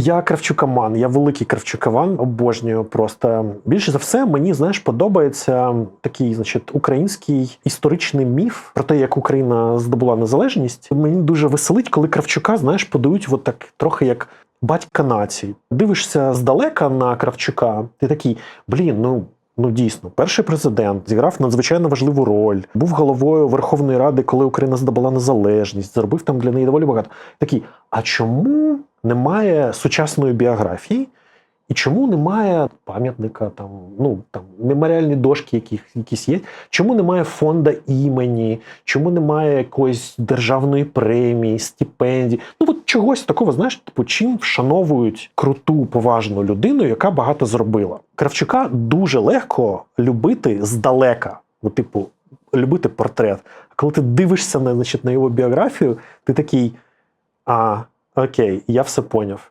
Я Кравчукаман, я великий Кравчукаван, обожнюю просто. Більше за все, мені знаєш, подобається такий, значить, український історичний міф про те, як Україна здобула незалежність. Мені дуже веселить, коли Кравчука, знаєш, подають от так трохи як. Батька нації. Дивишся здалека на Кравчука, ти такий, блін, ну Ну, дійсно, перший президент зіграв надзвичайно важливу роль, був головою Верховної Ради, коли Україна здобула незалежність, зробив там для неї доволі багато. Такий, а чому немає сучасної біографії? І чому немає пам'ятника, там, ну там меморіальні дошки, яких якісь є? Чому немає фонда імені? Чому немає якоїсь державної премії, стипендії? Ну от чогось такого, знаєш, типу, чим вшановують круту, поважну людину, яка багато зробила. Кравчука дуже легко любити здалека. Ну, типу, любити портрет. А коли ти дивишся на, значить, на його біографію, ти такий. А, окей, я все поняв.